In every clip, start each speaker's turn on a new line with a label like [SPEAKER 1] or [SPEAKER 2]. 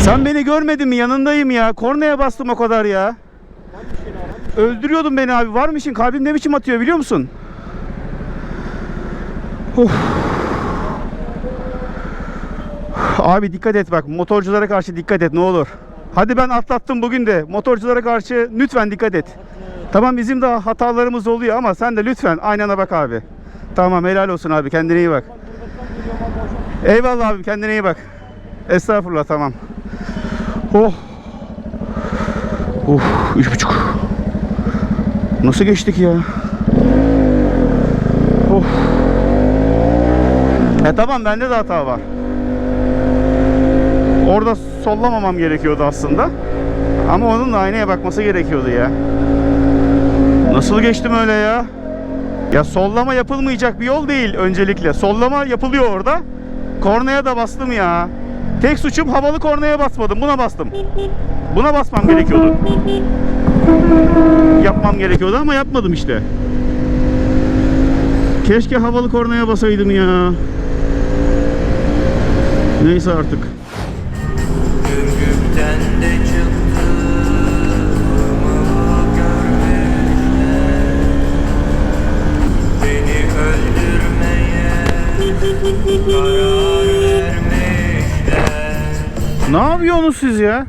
[SPEAKER 1] Sen beni görmedin mi? Yanındayım ya. Kornaya bastım o kadar ya. Öldürüyordun beni abi. Var mısın? Kalbim ne biçim atıyor biliyor musun? Of. Abi dikkat et bak. Motorculara karşı dikkat et ne olur. Hadi ben atlattım bugün de. Motorculara karşı lütfen dikkat et. Tamam bizim de hatalarımız oluyor ama sen de lütfen aynana bak abi. Tamam helal olsun abi kendine iyi bak. Eyvallah abi kendine iyi bak. Estağfurullah tamam. Oh. Of üç buçuk. Nasıl geçtik ya? Of. E tamam bende de hata var. Orada sollamamam gerekiyordu aslında. Ama onun da aynaya bakması gerekiyordu ya. Nasıl geçtim öyle ya? Ya sollama yapılmayacak bir yol değil öncelikle. Sollama yapılıyor orada. Kornaya da bastım ya. Tek suçum havalı kornaya basmadım. Buna bastım. Buna basmam gerekiyordu. Yapmam gerekiyordu ama yapmadım işte. Keşke havalı kornaya basaydım ya. Neyse artık. Ne yapıyorsunuz siz ya?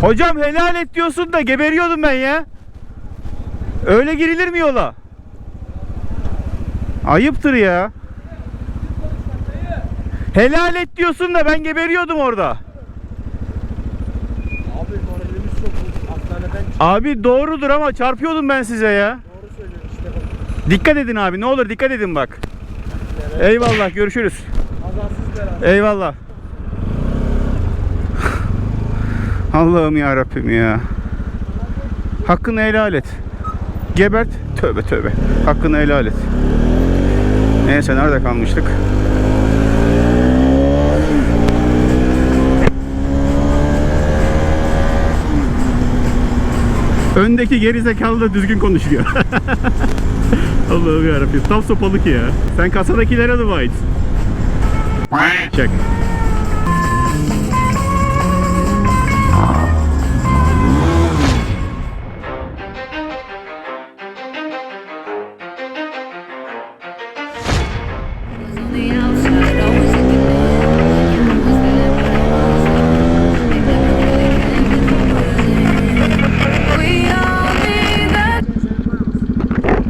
[SPEAKER 1] Hocam helal et diyorsun da geberiyordum ben ya. Öyle girilir mi yola? Ayıptır ya. Helal et diyorsun da ben geberiyordum orada.
[SPEAKER 2] Abi moralimiz çok. Hastaneden
[SPEAKER 1] Abi doğrudur ama çarpıyordum ben size ya.
[SPEAKER 2] doğru söylüyorsun işte bak.
[SPEAKER 1] Dikkat edin abi ne olur dikkat edin bak. Eyvallah görüşürüz. Eyvallah. Allah'ım ya Rabbim ya. Hakkını helal et. Gebert. Tövbe tövbe. Hakkını helal et. Neyse nerede kalmıştık? Öndeki gerizekalı da düzgün konuşuyor. Allah'ım yarabbim. Tam sopalık ya. Sen kasadakilere dua et. Çek.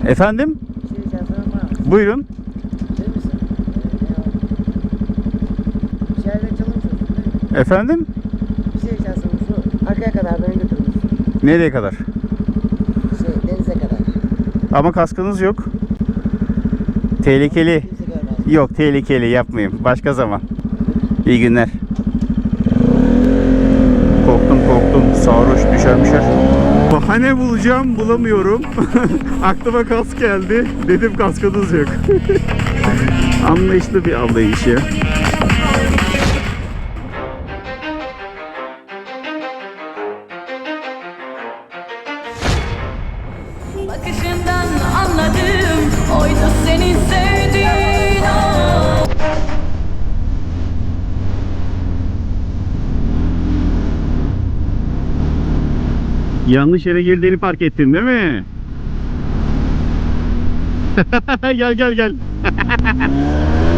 [SPEAKER 1] Efendim? Buyurun. Efendim?
[SPEAKER 2] Arkaya kadar beni götürmüşsün.
[SPEAKER 1] Nereye kadar?
[SPEAKER 2] Şey denize kadar.
[SPEAKER 1] Ama kaskınız yok. Tehlikeli. Yok tehlikeli yapmayayım. Başka zaman. İyi günler. Korktum korktum. Sarhoş düşer düşer. Bahane bulacağım bulamıyorum. Aklıma kask geldi. Dedim kaskınız yok. Anlayışlı bir ablayış Yanlış yere girdiğini fark ettin değil mi? gel gel gel.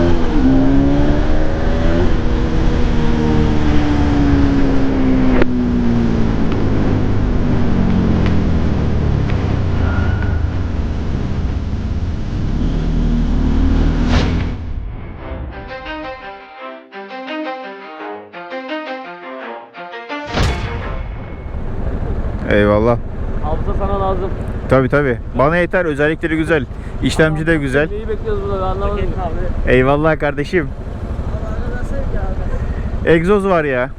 [SPEAKER 1] Tabi tabi. Bana yeter. Özellikleri güzel. İşlemci de güzel.
[SPEAKER 3] Neyi bekliyoruz burada ben anlamadım.
[SPEAKER 1] Eyvallah kardeşim. Egzoz var ya.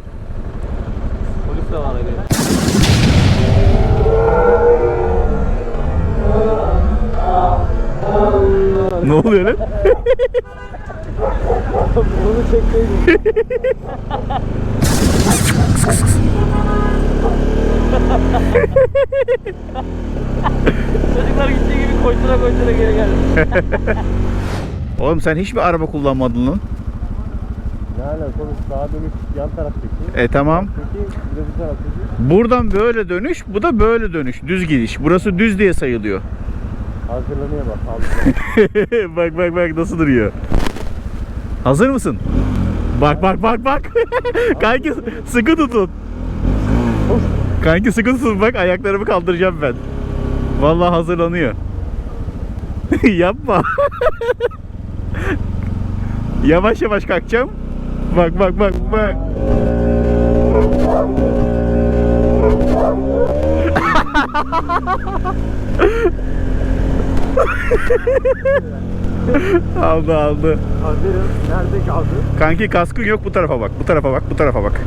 [SPEAKER 3] Polis de var.
[SPEAKER 1] Ne oluyor lan?
[SPEAKER 2] Bunu çekmeyin.
[SPEAKER 3] Çocuklar gittiği gibi koştura koştura geri geldi.
[SPEAKER 1] Oğlum sen hiç mi araba kullanmadın lan?
[SPEAKER 4] Ne alaka oğlum sağa dönüş yan taraftaki.
[SPEAKER 1] E tamam.
[SPEAKER 4] Peki bir de bu taraftaki.
[SPEAKER 1] Buradan böyle dönüş, bu da böyle dönüş. Düz gidiş. Burası düz diye sayılıyor.
[SPEAKER 4] Hazırlanıyor bak.
[SPEAKER 1] Bak bak bak nasıl duruyor. Hazır mısın? Bak bak bak bak. Kanki sıkı tutun. Kanki sıkı tutun bak ayaklarımı kaldıracağım ben. Vallahi hazırlanıyor. Yapma. yavaş yavaş kalkacağım. Bak bak bak bak. aldı aldı.
[SPEAKER 4] Hazırım. Nerede kaldı?
[SPEAKER 1] Kanki kaskın yok bu tarafa bak. Bu tarafa bak. Bu tarafa bak.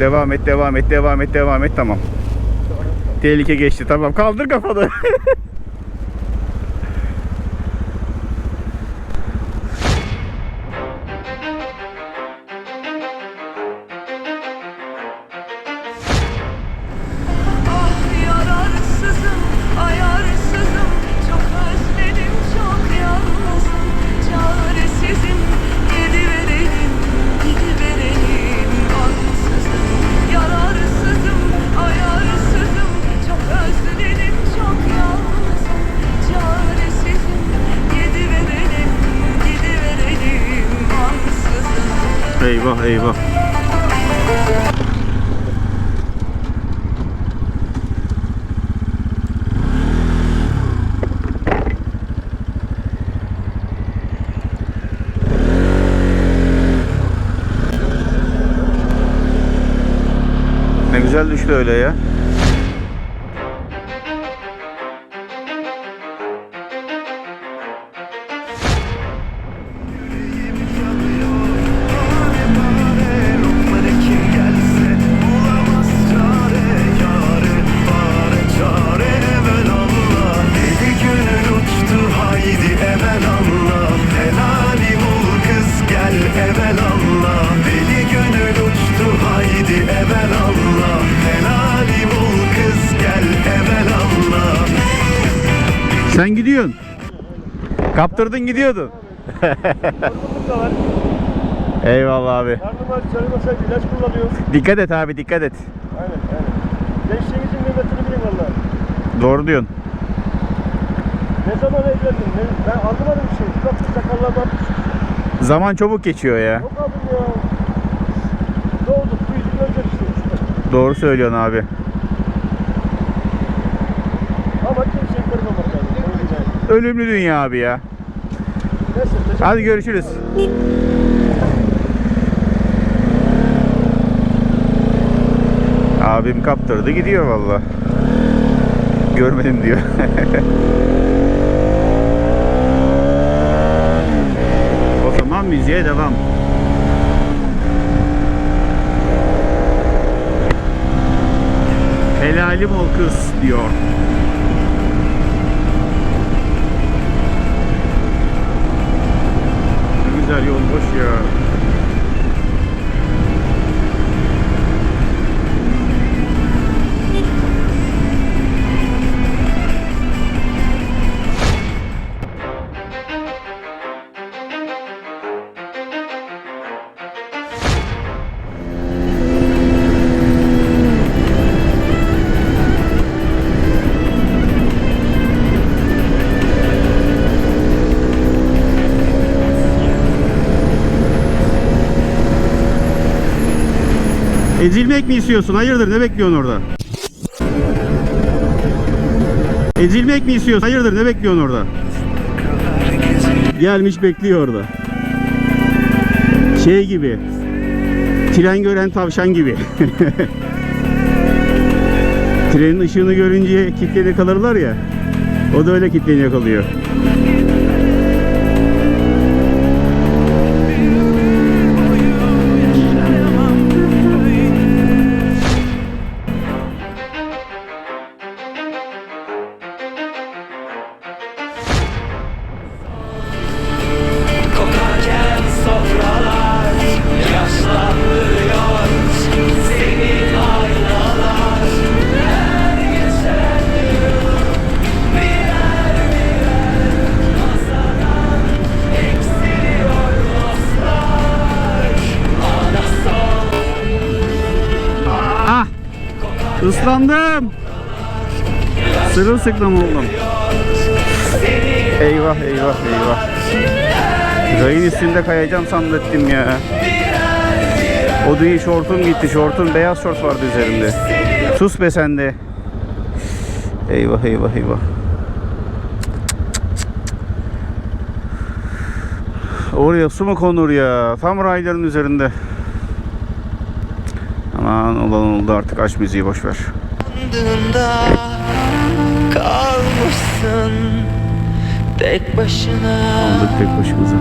[SPEAKER 1] Devam et, devam et, devam et, devam et. Tamam. Tehlike geçti. Tamam. Kaldır kafanı. eyvah eyvah. Ne güzel düştü öyle ya. Gidiyorsun. Kaptırdın gidiyordun. Eyvallah abi.
[SPEAKER 4] Karnım var. Çalışmasak ilaç kullanıyorum.
[SPEAKER 1] Dikkat et abi dikkat et.
[SPEAKER 4] Aynen aynen. Gençliğimizin kıymetini bilin valla.
[SPEAKER 1] Doğru diyorsun.
[SPEAKER 4] Ne zaman evlendin? Ne? Ben anlamadım bir şey. Çok sakallar var.
[SPEAKER 1] Zaman çabuk geçiyor ya.
[SPEAKER 4] Yok abim ya. Doğduk. Bu yüzden öleceğiz işte.
[SPEAKER 1] Doğru söylüyorsun abi.
[SPEAKER 4] Ama kimseyi kırmamak lazım. O yüzden.
[SPEAKER 1] Ölümlü dünya abi ya. Hadi görüşürüz. Abim kaptırdı gidiyor valla. Görmedim diyor. o zaman müziğe devam. Helalim ol kız diyor. Ne güzel Ezilmek mi istiyorsun? Hayırdır ne bekliyorsun orada? Ezilmek mi istiyorsun? Hayırdır ne bekliyorsun orada? Gelmiş bekliyor orada. Şey gibi. Tren gören tavşan gibi. Trenin ışığını görünce kilitlene kalırlar ya. O da öyle kilitleniyor kalıyor. Islandım. Sırılsıklam oldum. Eyvah eyvah eyvah. Rayın üstünde kayacağım zannettim ya. O değil şortum gitti. Şortun beyaz şort vardı üzerimde. Sus be sen de. Eyvah eyvah eyvah. Oraya su mu konur ya? Tam rayların üzerinde. Aman olan oldu artık aç müziği boş ver.
[SPEAKER 5] Kalmışsın tek başına
[SPEAKER 1] Aldık tek başımıza.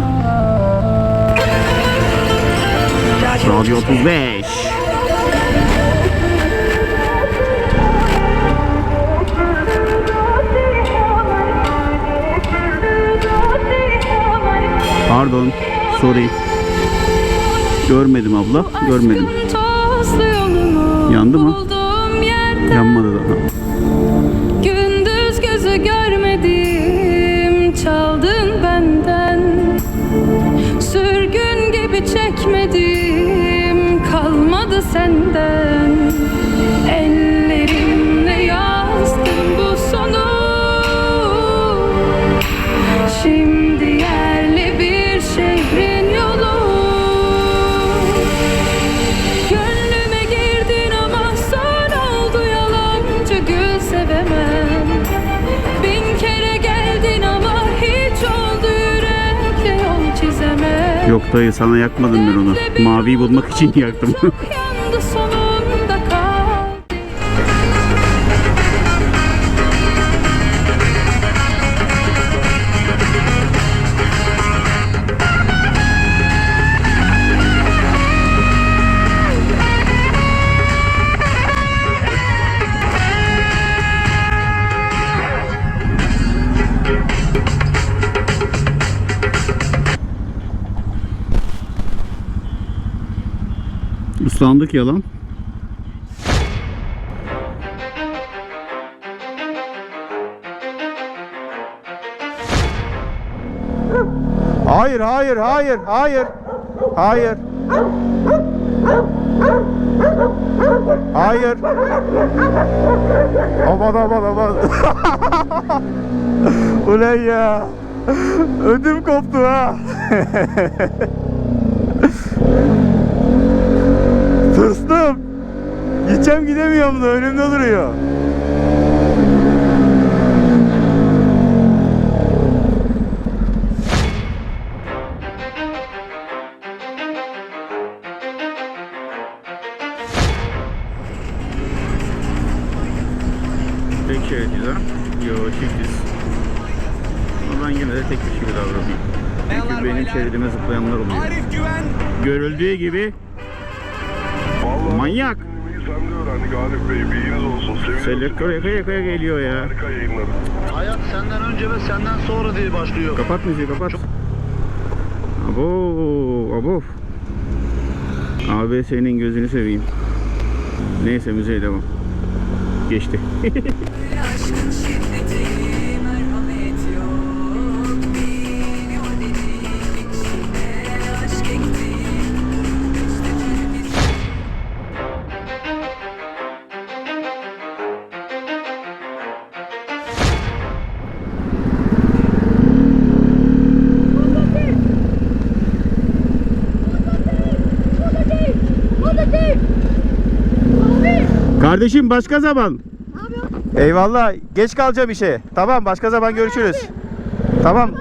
[SPEAKER 1] Radyo 35. Pardon. Sorry. Görmedim abla. Görmedim.
[SPEAKER 6] Yolumu
[SPEAKER 1] Yandı mı?
[SPEAKER 6] Bulduğum yerden
[SPEAKER 1] Yanmadı daha.
[SPEAKER 6] Gündüz gözü görmedim Çaldın benden Sürgün gibi çekmedim Kalmadı senden Ellerimle yazdım bu sonu Şimdi
[SPEAKER 1] Yok dayı sana yakmadım ben onu. Maviyi bulmak için yaktım. Islandık yalan. Hayır, hayır, hayır, hayır. Hayır. Hayır. Aman aman aman. Ulan ya. Ödüm koptu ha. Gideceğim gidemiyorum da önümde duruyor. Tek şeridiz ha? Yo çiftiz. Ama ben yine de tekmiş gibi davranayım. Çünkü benim şeridime zıplayanlar oluyor. Görüldüğü gibi Selektör yaka yakaya geliyor ya.
[SPEAKER 4] Hayat senden önce ve senden sonra diye başlıyor.
[SPEAKER 1] Kapat müziği kapat. Abo abo. Abi senin gözünü seveyim. Neyse müziğe devam. Geçti. Kardeşim başka zaman. Eyvallah. Geç kalacağım işe. Tamam başka zaman görüşürüz. Tamam.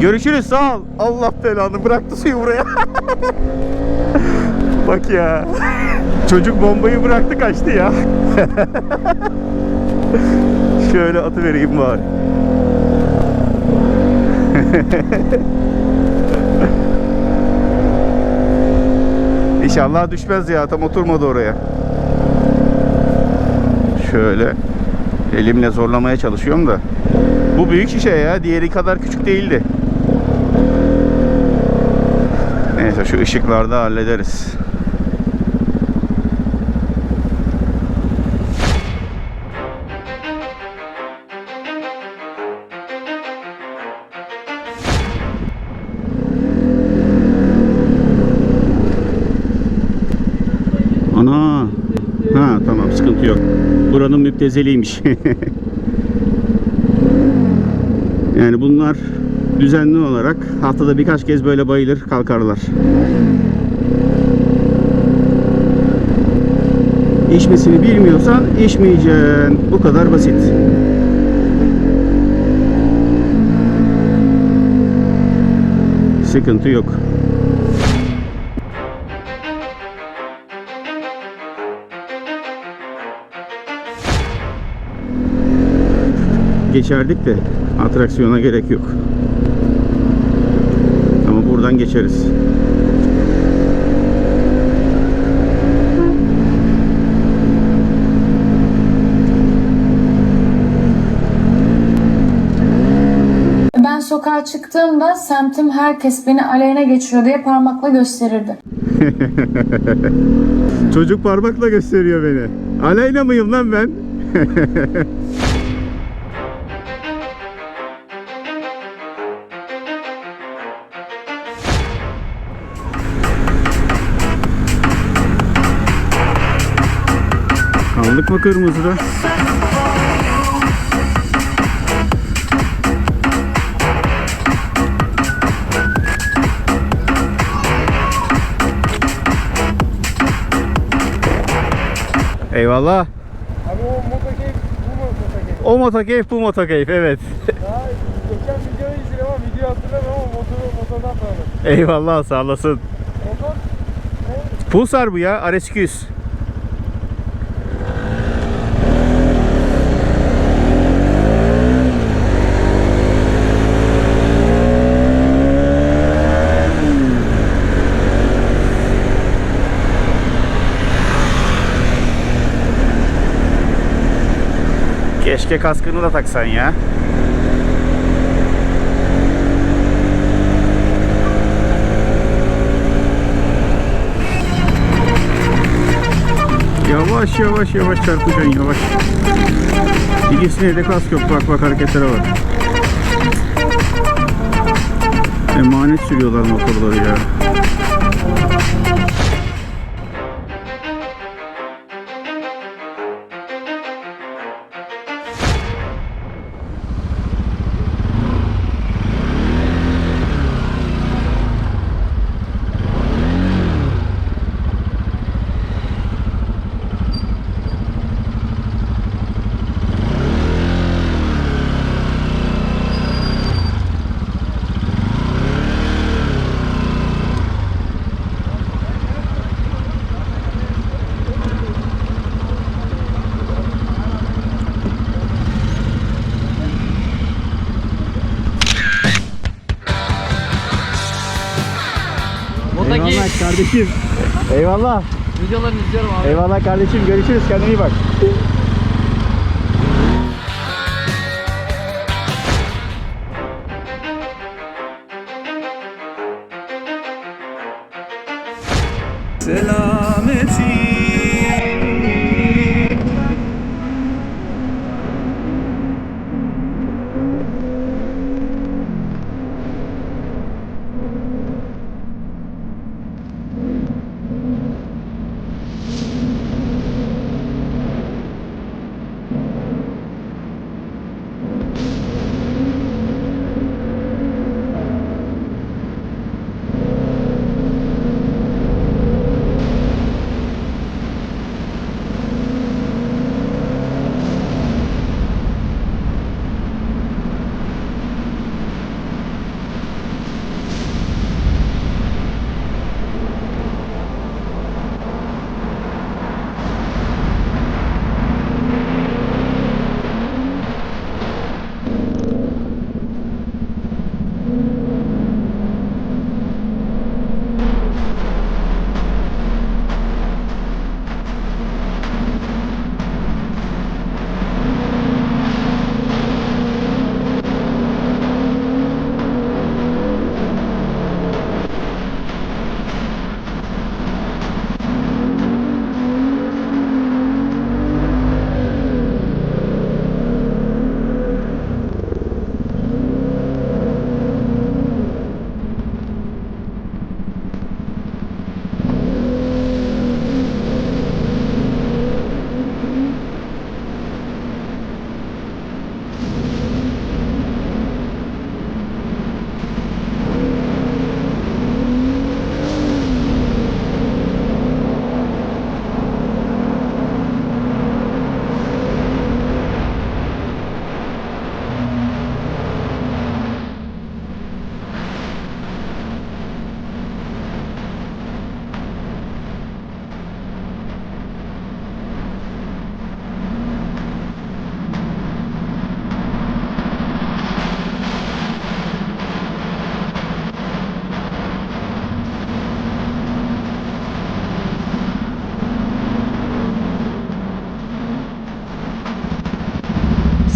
[SPEAKER 1] Görüşürüz sağ ol. Allah belanı bıraktı suyu buraya. Bak ya. Çocuk bombayı bıraktı kaçtı ya. Şöyle atı vereyim bari. İnşallah düşmez ya tam oturmadı oraya. Şöyle elimle zorlamaya çalışıyorum da. Bu büyük şişe ya. Diğeri kadar küçük değildi. Neyse şu ışıklarda hallederiz. Buranın müptezeliymiş. yani bunlar düzenli olarak haftada birkaç kez böyle bayılır kalkarlar. İçmesini bilmiyorsan içmeyeceksin. Bu kadar basit. Sıkıntı yok. Geçerdik de atraksiyona gerek yok. Ama buradan geçeriz.
[SPEAKER 7] Ben sokağa çıktığımda semtim herkes beni aleyhine geçiyor diye parmakla gösterirdi.
[SPEAKER 1] Çocuk parmakla gösteriyor beni. Aleyna mıyım lan ben? Kaldık mı kırmızıda? Eyvallah.
[SPEAKER 4] Abi o motokeyf bu motokeyf?
[SPEAKER 1] O motokeyf bu motokeyf evet.
[SPEAKER 4] Daha geçen videoyu izledim ama video hatırlamıyorum ama motoru motordan tanıdım.
[SPEAKER 1] Eyvallah sağ olasın.
[SPEAKER 4] Motor
[SPEAKER 1] Pulsar bu ya RS200. Keşke kaskını da taksan ya. Yavaş yavaş yavaş çarpacaksın yavaş. İkisine de kask yok bak bak hareketlere bak. Emanet sürüyorlar motorları ya. Kardeşim. Eyvallah.
[SPEAKER 3] videolarını izliyorum abi.
[SPEAKER 1] Eyvallah kardeşim. Görüşürüz. Kendine iyi bak.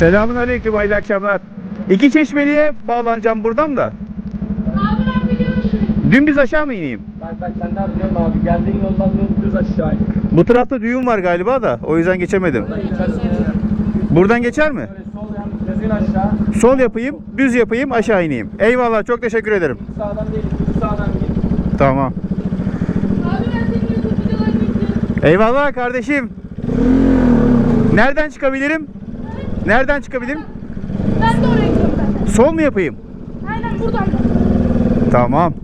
[SPEAKER 1] Selamun aleyküm hayırlı akşamlar. İki çeşmeliye bağlanacağım buradan da. Dümdüz aşağı mı ineyim?
[SPEAKER 4] Bak bak sen ne yapıyorsun abi? Geldiğin yoldan düz aşağı in.
[SPEAKER 1] Bu tarafta düğün var galiba da o yüzden geçemedim. Buradan geçer mi?
[SPEAKER 4] Sol
[SPEAKER 1] yapayım, düz yapayım, aşağı ineyim. Eyvallah çok teşekkür ederim.
[SPEAKER 4] Sağdan değil, düz sağdan git.
[SPEAKER 1] Tamam. Eyvallah kardeşim. Nereden çıkabilirim? Nereden çıkabilirim?
[SPEAKER 8] Ben de oraya gidiyorum zaten.
[SPEAKER 1] Sol mu yapayım?
[SPEAKER 8] Aynen buradan da.
[SPEAKER 1] Tamam.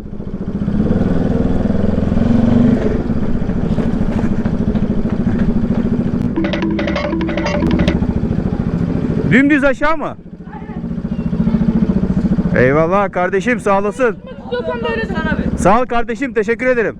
[SPEAKER 1] Dümdüz aşağı mı? Eyvallah kardeşim sağ olasın. Sağ ol kardeşim teşekkür ederim.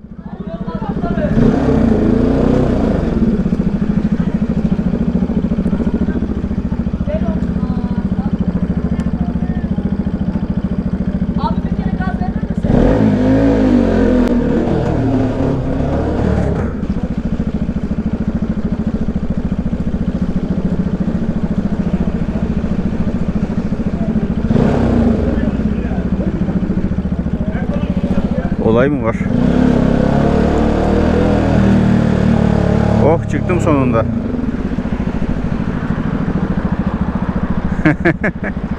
[SPEAKER 1] Olay mı var? Oh çıktım sonunda.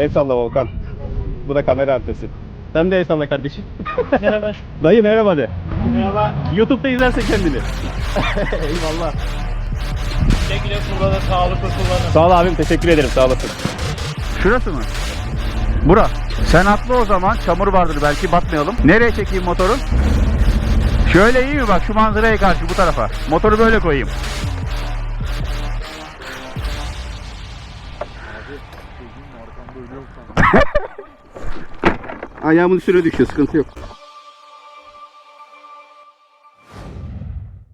[SPEAKER 1] El salla Volkan. Bu da kamera arkası. Sen de el salla kardeşim. merhaba. Dayı merhaba de. Merhaba. Youtube'da izlersen kendini. Eyvallah.
[SPEAKER 4] Güle kullanın, sağlıklı kullanın.
[SPEAKER 1] Sağ ol abim teşekkür ederim sağ olasın. Şurası mı? Bura. Sen atla o zaman. Çamur vardır belki batmayalım. Nereye çekeyim motoru? Şöyle iyi mi bak şu manzaraya karşı bu tarafa. Motoru böyle koyayım. Ayağımın üstüne düşüyor sıkıntı yok.